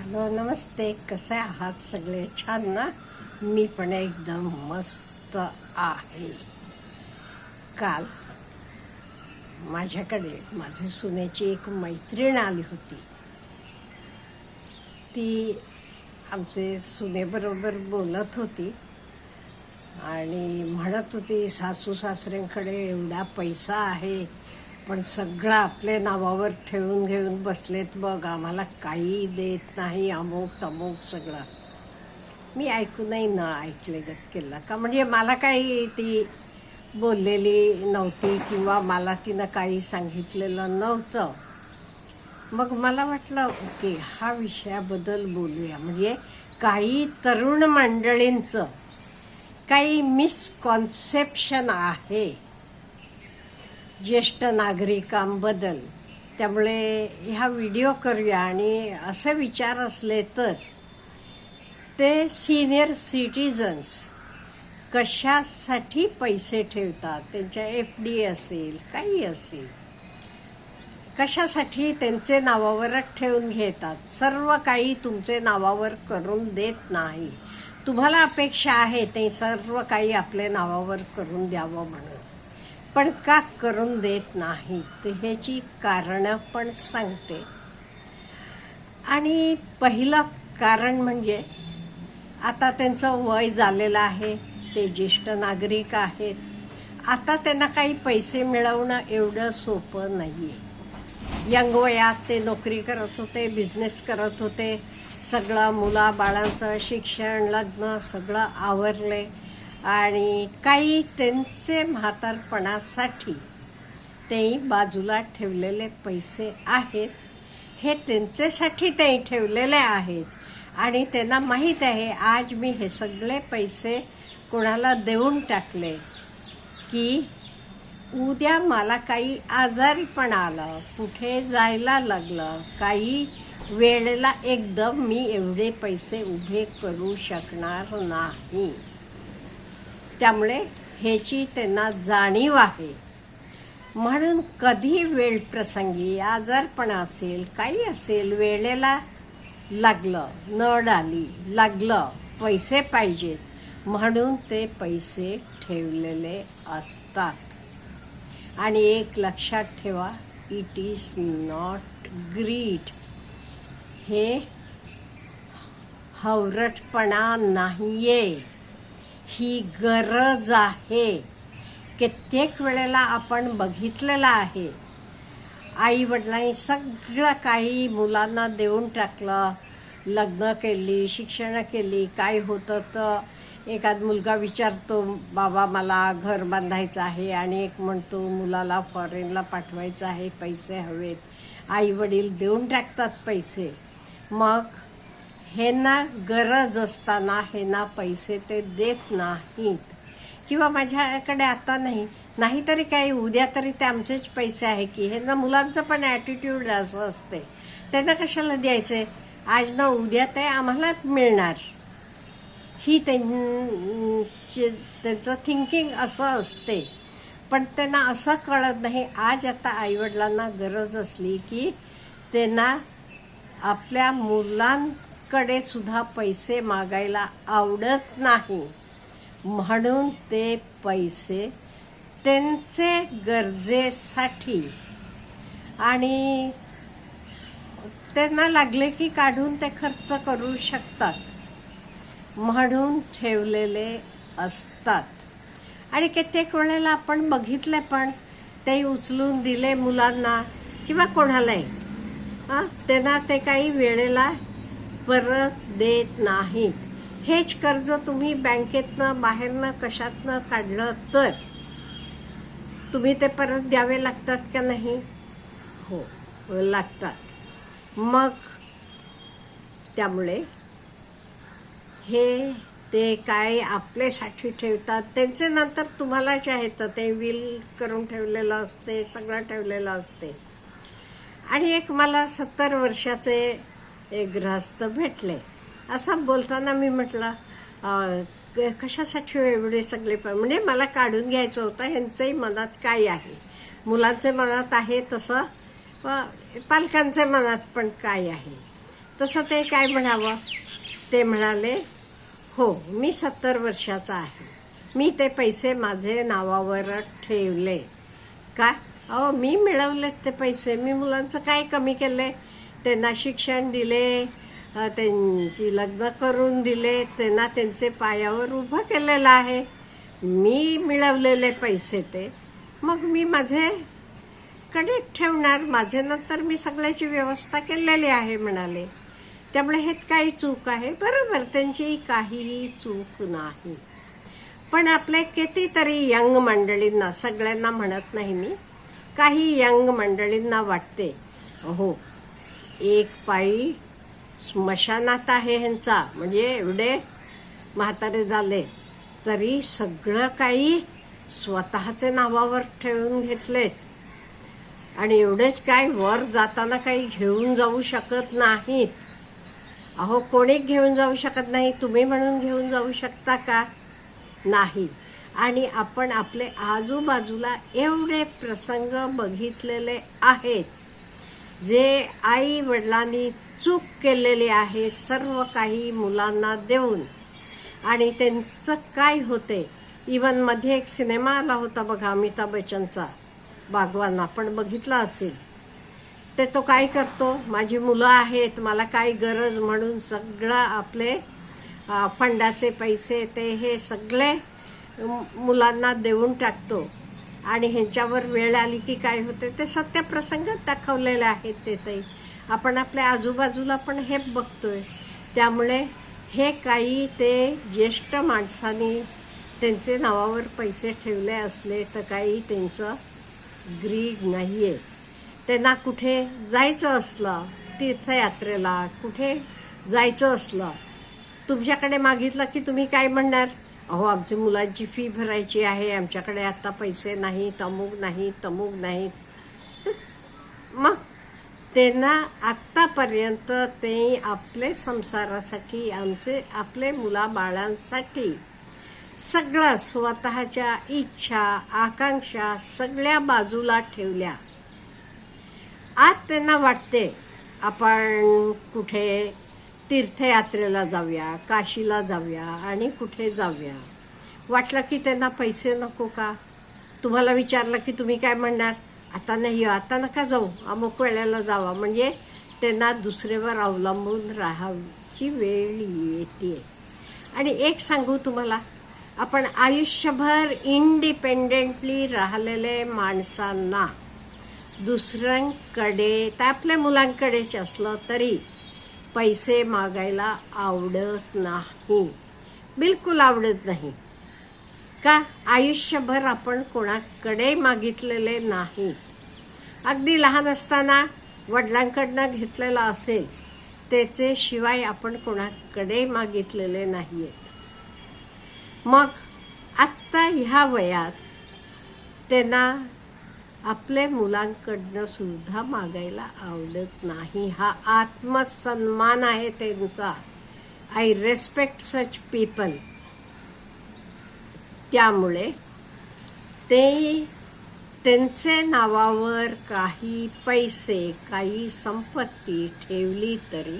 Hello नमस्ते. कसे आहात सगळे? छान ना? मी पण एकदम मस्त आहे. काल माझ्याकडे माझी सुनेची एक मैत्रीण आली होती. ती आमचे सुनेबरोबर बोलत होती आणि म्हणत होती सासू सासऱ्यांकडे एवढा पैसा आहे पण सगळं आपल्या नावावर ठेवून घेऊन बसलेत बघ. आम्हाला काही देत नाही अमुक तमुक सगळं. मी ऐकूनही ना ऐकले गत केलं का म्हणजे मला काही ती बोललेली नव्हती किंवा मला तिनं काही सांगितलेलं नव्हतं. मग मला वाटलं ओके हा विषयाबद्दल बोलूया. म्हणजे काही तरुण मंडळींचं काही मिसकॉन्सेप्शन आहे. ज्येष्ठ नागरिकांबद्दल त्यामुळे ह्या व्हिडिओ करूया आणि असे विचार असले तर ते सिनियर सिटीजन्स कशासाठी पैसे ठेवतात? त्यांच्या एफ डी असेल काही असेल. कशासाठी त्यांचे नावावरच ठेवून घेतात? सर्व काही तुमचे नावावर करून देत नाही. तुम्हाला अपेक्षा आहे ते सर्व काही आपल्या नावावर करून द्यावं म्हणून. पण का करून देत नाही? ह्याची कारणं पण सांगते. आणि पहिलं कारण म्हणजे आता त्यांचं वय झालेलं आहे ते ज्येष्ठ नागरिक आहेत. आता त्यांना काही पैसे मिळवणं एवढं सोपं नाही आहे यंग वयात ते नोकरी करत होते बिझनेस करत होते. सगळं मुला बाळांचं शिक्षण लग्न सगळं आवरले. आणि काही त्यांचे म्हातारपणासाठी ते बाजूला ठेवलेले पैसे आहेत. हे त्यांच्यासाठी ते ठेवलेले आहेत. आणि त्यांना माहीत आहे आज मी हे सगळे पैसे कोणाला देऊन टाकले की उद्या मला काही आजारीपण आलं कुठे जायला लागलं काही वेळेला एकदम मी एवढे पैसे उभे करू शकणार नाही. त्यामुळे ह्याची त्यांना जाणीव आहे. म्हणून कधी वेळ प्रसंगी आजारपण असेल काही असेल वेळेला लागलं नड आली लागलं पैसे पाहिजेत म्हणून ते पैसे ठेवलेले असतात. आणि एक लक्षात ठेवा इट इज नॉट ग्रीड हे हवरटपणा नाहीये. ही गरज आहे. कित्येक वेळेला आपण बघितलेलं आहे. आई वडिलांनी सगळं काही मुलांना देऊन टाकलं. लग्न केली शिक्षण केली काय होतं तर एखाद मुलगा विचारतो बाबा मला घर बांधायचं आहे आणि एक म्हणतो मुलाला फॉरेनला पाठवायचं आहे पैसे हवेत. आई वडील देऊन टाकतात पैसे. मग ह्यांना गरज असताना हे ना पैसे ते देत नाहीत. किंवा माझ्याकडे आता नाही नाहीतरी काही उद्या तरी ते आमचेच पैसे आहे की हे ना मुलांचं पण ॲटिट्यूड असं असते. त्यांना कशाला द्यायचे? आज ना उद्या ते आम्हाला मिळणार. ही त्यांची त्यांचं थिंकिंग असं असते. पण त्यांना असं कळत नाही आज आता आईवडिलांना गरज असली की त्यांना आपल्या मुलांकडे सुद्धा पैसे मागायला आवडत नाही. म्हणून ते पैसे त्यांचे गरजेसाठी. आणि त्यांना लागले की काढून ते खर्च करू शकतात. म्हणून ठेवलेले असतात. आणि कित्येक वेळेला आपण बघितले पण ते उचलून दिले मुलांना किंवा कोणालाही. हां त्यांना ते काही वेळेला परत देत नाहीत हेच कर्ज तुम्ही बँकेतनं बाहेरनं कशातनं काढलं तर? तुम्ही ते परत द्यावे लागतात का नाही? हो लागतात. मग त्यामुळे हे ते काय आपल्यासाठी ठेवतात त्यांचे नंतर तुम्हालाच आहेत ते विल करून ठेवलेलं असते सगळं ठेवलेलं असते. आणि एक मला सत्तर वर्षाचे एक गृहस्थ भेटले. असं बोलताना मी म्हटलं कशासाठी एवढे सगळे प- म्हणजे मला काढून घ्यायचं होतं ह्यांचंही मनात काय आहे? मुलांचे मनात आहे तसं व पालकांचे मनात पण काय आहे? तसं ते काय म्हणावं? ते म्हणाले हो मी सत्तर वर्षाचा आहे. मी ते पैसे माझे नावावर ठेवले. का? अहो मी मिळवलेत ते पैसे. मी मुलांचं काय कमी केले त्यांना शिक्षण दिले त्यांची लग्न करून दिले त्यांना त्यांचे पायावर उभं केलेलं आहे. मी मिळवलेले पैसे ते. मग मी माझे कडे ठेवणार माझे नंतर मी सगळ्याची व्यवस्था केलेली आहे म्हणाले. त्यामुळे हेत काही चूक आहे. बरोबर त्यांची काहीही चूक नाही. पण आपले कितीतरी यंग मंडळींना सगळ्यांना म्हणत नाही मी काही यंग मंडळींना वाटते हो एक पायी स्मशानात आहे ह्यांचा. म्हणजे एवढे म्हातारे झाले तरी सगळं काही स्वतःचे नावावर ठेवून घेतलेत आणि एवढेच काय वर जाताना काही घेऊन जाऊ शकत नाहीत. अहो कोणी घेऊन जाऊ शकत नाही? तुम्ही म्हणून घेऊन जाऊ शकता का? नाही. आणि आपण आपले आजूबाजूला एवढे प्रसंग बघितलेले आहेत. जे आई वडिलांनी चूक केलेली आहे सर्व काही मुलांना देऊन. आणि त्यांचं काय होते? इवनमध्ये एक सिनेमा आला होता बघा अमिताभ बच्चनचा. बागवान आपण बघितला असेल. ते तो काय करतो? माझी मुलं आहेत मला काय गरज म्हणून सगळं आपले फंडाचे पैसे ते हे सगळे मुलांना देऊन टाकतो. आणि ह्यांच्यावर वेळ आली की काय होते ते सत्यप्रसंग दाखवलेले आहेत ते ते आपण आपल्या आजूबाजूला पण हे बघतोय. त्यामुळे हे काही ते ज्येष्ठ माणसांनी त्यांचे नावावर पैसे ठेवले असले तर काही त्यांचं ग्रीड आहे त्यांना कुठे जायचं असलं तीर्थयात्रेला कुठे जायचं असलं तुमच्याकडे मागितलं की तुम्ही काय म्हणणार? अहो आमच्या मुलांची फी भरायची आहे. आमच्याकडे आता पैसे नाही तमूक नाही तमुक नाही मग त्यांना आत्तापर्यंत ते आपले संसारासाठी आमचे आपले मुलाबाळांसाठी सगळं स्वतःच्या इच्छा आकांक्षा सगळ्या बाजूला ठेवल्या. आज त्यांना वाटते आपण कुठे तीर्थयात्रेला जाऊया काशीला जाऊया आणि कुठे जाऊया. वाटलं की त्यांना पैसे नको का? तुम्हाला विचारलं की तुम्ही काय म्हणणार? आता नाही आता नका जाऊ. अमुक वेळेला जावा. म्हणजे त्यांना दुसरेवर अवलंबून राहायची वेळ येते. आणि एक सांगू तुम्हाला. आपण आयुष्यभर इंडिपेंडेंटली राहिलेले माणसांना दुसऱ्यांकडे तर आपल्या मुलांकडेच असलं तरी पैसे मागायला आवडत नाही. बिलकुल आवडत नाही. का? आयुष्यभर आपण कोणाकडे मागितलेले नाही. अगदी लहान असताना वडिलांकडनं घेतलेला असेल त्याचे शिवाय आपण कोणाकडे मागितलेले नाही आहेत मग आत्ता ह्या वयात त्यांना आपल्या मुलांकडनं सुद्धा मागायला आवडत नाही. हा आत्मसन्मान आहे त्यांचा. आय रेस्पेक्ट सच पीपल त्यामुळे ते त्यांचे नावावर काही पैसे काही संपत्ती ठेवली तरी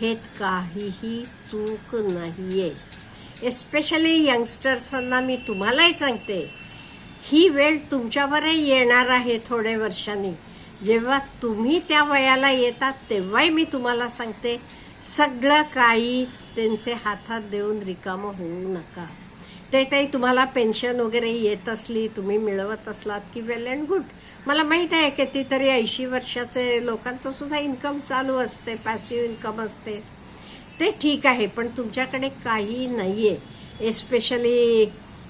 हे काहीही चूक नाही आहे एस्पेशली यंगस्टर्सांना मी तुम्हालाही सांगते. ही वेळ तुमच्यावरही येणार आहे थोड्या वर्षांनी. जेव्हा तुम्ही त्या वयाला येतात तेव्हाही मी तुम्हाला सांगते सगळं काही त्यांचे हातात देऊन रिकामं होऊ नका. ते काही तुम्हाला पेन्शन वगैरे येत असली तुम्ही मिळवत असलात की वेल अँड गुड मला माहीत आहे कितीतरी ऐंशी वर्षाचे लोकांचं सुद्धा इन्कम चालू असते पॅसिव्ह इन्कम असते. ते ठीक आहे पण तुमच्याकडे काही नाही आहे एस्पेशली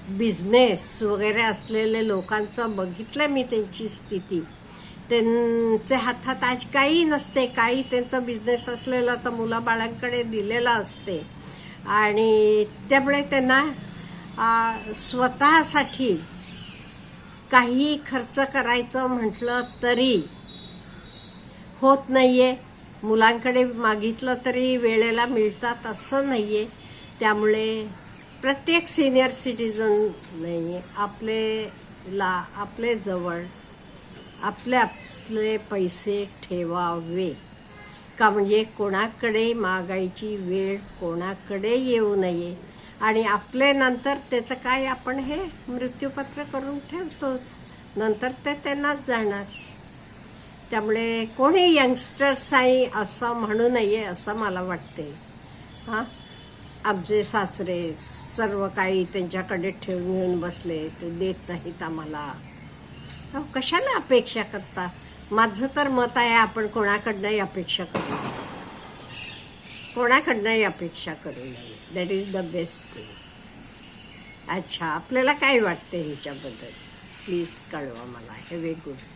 बिझनेस वगैरे असलेले लोकांचं बघितलं मी त्यांची स्थिती. त्यांच्या हातात आज काही नसते काही त्यांचा बिझनेस असलेला तर मुलाबाळांकडे दिलेला असते. आणि त्यामुळे त्यांना स्वतःसाठी काही खर्च करायचं म्हटलं तरी होत नाही आहे मुलांकडे मागितलं तरी वेळेला मिळतात असं नाही आहे त्यामुळे प्रत्येक सिनियर सिटीजन नाही आपले ला आपले जवळ आपले आपले पैसे ठेवावे. का म्हणजे कोणाकडे मागायची वेळ कोणाकडे येऊ नये. आणि आपले नंतर त्याचं काय आपण हे मृत्यूपत्र करून ठेवतोच. नंतर ते त्यांनाच जाणार. त्यामुळे कोणी यंगस्टर्स आहे असं म्हणू नये असं मला वाटते हां? आमचे सासरे सर्व काही त्यांच्याकडे ठेवून येऊन बसले ते देत नाहीत आम्हाला. अहो, कशाला अपेक्षा करता? माझं तर मत आहे आपण कोणाकडनंही अपेक्षा करू नये. कोणाकडनंही अपेक्षा करू नये. That is the best thing अच्छा आपल्याला काय वाटतं ह्याच्याबद्दल? प्लीज कळवा मला. Have a good